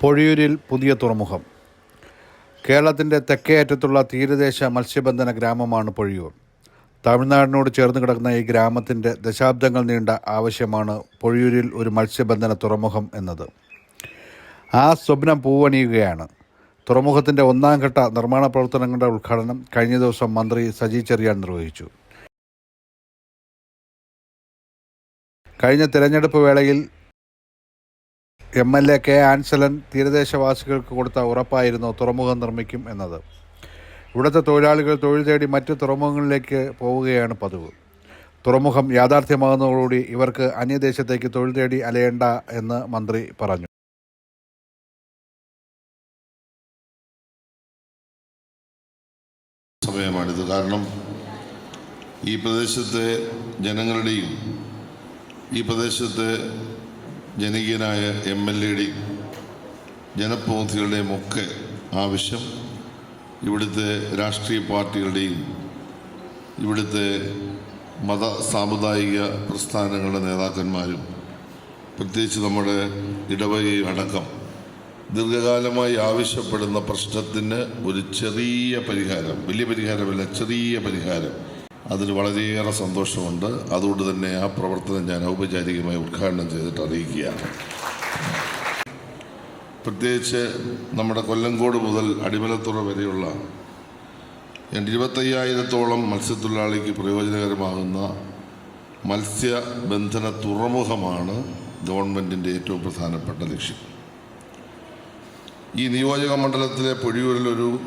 പൊഴിയൂരിൽ പുതിയ തുറമുഖം. കേരളത്തിന്റെ തെക്കേ അറ്റത്തുള്ള തീരദേശ മത്സ്യബന്ധന ഗ്രാമമാണ് പൊഴിയൂർ. തമിഴ്നാടിനോട് ചേർന്ന് കിടക്കുന്ന ഈ ഗ്രാമത്തിന്റെ ദശാബ്ദങ്ങൾ നീണ്ട ആവശ്യമാണ് പൊഴിയൂരിൽ ഒരു മത്സ്യബന്ധന തുറമുഖം എന്നത്. ആ സ്വപ്നം പൂവണിയുകയാണ്. തുറമുഖത്തിന്റെ ഒന്നാം ഘട്ട നിർമ്മാണ പ്രവർത്തനങ്ങളുടെ ഉദ്ഘാടനം കഴിഞ്ഞ ദിവസം മന്ത്രി സജി ചെറിയാൻ നിർവഹിച്ചു. കഴിഞ്ഞ തിരഞ്ഞെടുപ്പ് വേളയിൽ M L A K Ansalan തീരദേശവാസികൾക്ക് കൊടുത്ത ഉറപ്പായിരുന്നു തുറമുഖം നിർമ്മിക്കും എന്നത്. ഇവിടുത്തെ തൊഴിലാളികൾ തൊഴിൽ തേടി മറ്റ് തുറമുഖങ്ങളിലേക്ക് പോവുകയാണ് പതിവ്. തുറമുഖം യാഥാർത്ഥ്യമാകുന്നതോടുകൂടി ഇവർക്ക് അന്യദേശത്തേക്ക് തൊഴിൽ തേടി അലയേണ്ട എന്ന് മന്ത്രി പറഞ്ഞു. സമയമാണിത്. കാരണം ഈ പ്രദേശത്തെ ജനങ്ങളുടെയും ഈ പ്രദേശത്തെ ജനകീയനായ എം എൽ എയുടെയും ജനപ്രതിനിധികളുടെയും ഒക്കെ ആവശ്യം ഇവിടുത്തെ രാഷ്ട്രീയ പാർട്ടികളുടെയും ഇവിടുത്തെ മത സാമുദായിക പ്രസ്ഥാനങ്ങളുടെ നേതാക്കന്മാരും പ്രത്യേകിച്ച് നമ്മുടെ ഇടവകയും അടക്കം ദീർഘകാലമായി ആവശ്യപ്പെടുന്ന പ്രശ്നത്തിന് ഒരു ചെറിയ പരിഹാരം വലിയ പരിഹാരമല്ല ചെറിയ പരിഹാരം. അതിന് വളരെയേറെ സന്തോഷമുണ്ട്. അതുകൊണ്ട് തന്നെ ആ പ്രവർത്തനം ഞാൻ ഔപചാരികമായി ഉദ്ഘാടനം ചെയ്തിട്ട് അറിയിക്കുകയാണ്. പ്രത്യേകിച്ച് നമ്മുടെ കൊല്ലങ്കോട് മുതൽ അടിമലത്തുറ വരെയുള്ള ഇരുപത്തയ്യായിരത്തോളം മത്സ്യത്തൊഴിലാളിക്ക് പ്രയോജനകരമാകുന്ന മത്സ്യബന്ധന തുറമുഖമാണ് ഗവൺമെന്റിന്റെ ഏറ്റവും പ്രധാനപ്പെട്ട ലക്ഷ്യം. ഈ നിയോജക മണ്ഡലത്തിലെ പൊഴിയൂരിലൊരു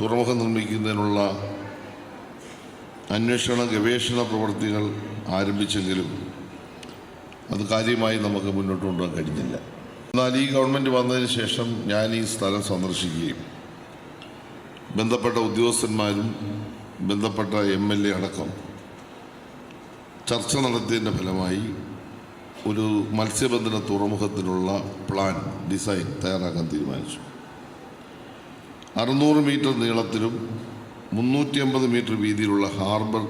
തുറമുഖം നിർമ്മിക്കുന്നതിനുള്ള അന്വേഷണ ഗവേഷണ പ്രവർത്തികൾ ആരംഭിച്ചെങ്കിലും അത് കാര്യമായി നമുക്ക് മുന്നോട്ട് കൊണ്ടുപോകാൻ കഴിഞ്ഞില്ല. എന്നാൽ ഈ ഗവൺമെന്റ് വന്നതിന് ശേഷം ഞാൻ ഈ സ്ഥലം സന്ദർശിക്കുകയും ബന്ധപ്പെട്ട ഉദ്യോഗസ്ഥന്മാരും ബന്ധപ്പെട്ട എം എൽ എ അടക്കം ചർച്ച നടത്തിയതിന്റെ ഫലമായി ഒരു മത്സ്യബന്ധന തുറമുഖത്തിനുള്ള പ്ലാൻ ഡിസൈൻ തയ്യാറാക്കാൻ തീരുമാനിച്ചു. അറുന്നൂറ് മീറ്റർ നീളത്തിലും മുന്നൂറ്റി അമ്പത് മീറ്റർ വീതിയിലുള്ള ഹാർബർ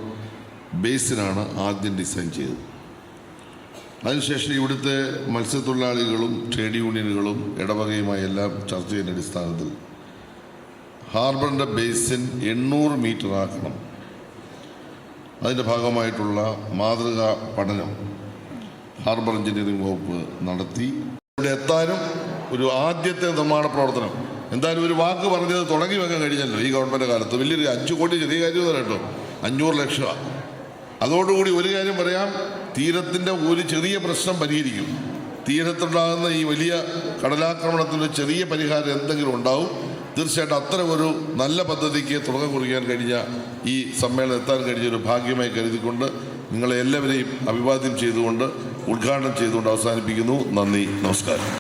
ബേസിനാണ് ആദ്യം ഡിസൈൻ ചെയ്തത്. അതിനുശേഷം ഇവിടുത്തെ മത്സ്യത്തൊഴിലാളികളും ട്രേഡ് യൂണിയനുകളും ഇടവകയുമായി എല്ലാം ചർച്ച ചെയ്യുന്ന അടിസ്ഥാനത്തിൽ ഹാർബറിന്റെ ബേസിൻ എണ്ണൂറ് മീറ്റർ ആക്കണം. അതിന്റെ ഭാഗമായിട്ടുള്ള മാതൃകാ പഠനം ഹാർബർ എഞ്ചിനീയറിംഗ് വകുപ്പ് നടത്തി. ഇവിടെ എത്താനും ഒരു ആദ്യത്തെ നിർമ്മാണ പ്രവർത്തനം എന്തായാലും ഒരു വാക്ക് പറഞ്ഞത് തുടങ്ങി വെക്കാൻ കഴിഞ്ഞല്ലോ ഈ ഗവൺമെന്റ് കാലത്ത്. വലിയൊരു അഞ്ച് കോടി ചെറിയ കാര്യമൊന്നും കേട്ടോ അഞ്ഞൂറ് ലക്ഷമാണ് അതോടുകൂടി ഒരു കാര്യം പറയാം. തീരത്തിന്റെ ഒരു ചെറിയ പ്രശ്നം പരിഹരിക്കും. തീരത്തുണ്ടാകുന്ന ഈ വലിയ കടലാക്രമണത്തിന് ചെറിയ പരിഹാരം എന്തെങ്കിലും ഉണ്ടാവും. തീർച്ചയായിട്ടും അത്തരം ഒരു നല്ല പദ്ധതിക്ക് തുടക്കം കുറിക്കാൻ കഴിഞ്ഞ ഈ സമ്മേളനം എത്താൻ കഴിഞ്ഞ ഒരു ഭാഗ്യമായി കരുതിക്കൊണ്ട് നിങ്ങളെ എല്ലാവരെയും അഭിവാദ്യം ചെയ്തുകൊണ്ട് ഉദ്ഘാടനം ചെയ്തുകൊണ്ട് അവസാനിപ്പിക്കുന്നു. നന്ദി. നമസ്കാരം.